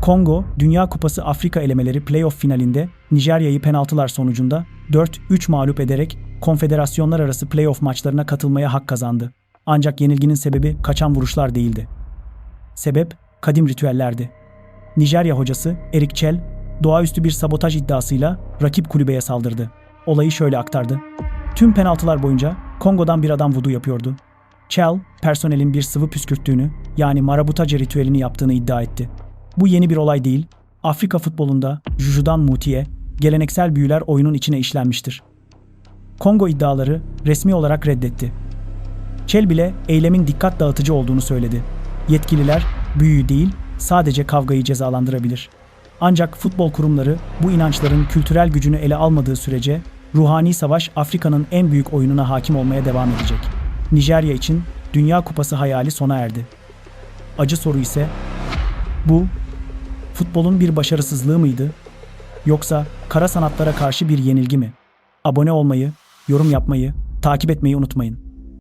Kongo, Dünya Kupası Afrika elemeleri playoff finalinde Nijerya'yı penaltılar sonucunda 4-3 mağlup ederek konfederasyonlar arası playoff maçlarına katılmaya hak kazandı. Ancak yenilginin sebebi kaçan vuruşlar değildi. Sebep kadim ritüellerdi. Nijerya hocası Erik Chel, doğaüstü bir sabotaj iddiasıyla rakip kulübeye saldırdı. Olayı şöyle aktardı. Tüm penaltılar boyunca Kongo'dan bir adam vudu yapıyordu. Chel, personelin bir sıvı püskürttüğünü, yani marabutaca ritüelini yaptığını iddia etti. Bu yeni bir olay değil. Afrika futbolunda Juju'dan Muti'ye geleneksel büyüler oyunun içine işlenmiştir. Kongo iddiaları resmi olarak reddetti. Chel bile eylemin dikkat dağıtıcı olduğunu söyledi. Yetkililer büyüyü değil, sadece kavgayı cezalandırabilir. Ancak futbol kurumları bu inançların kültürel gücünü ele almadığı sürece ruhani savaş Afrika'nın en büyük oyununa hakim olmaya devam edecek. Nijerya için Dünya Kupası hayali sona erdi. Acı soru ise bu futbolun bir başarısızlığı mıydı yoksa kara sanatlara karşı bir yenilgi mi? Abone olmayı, yorum yapmayı, takip etmeyi unutmayın.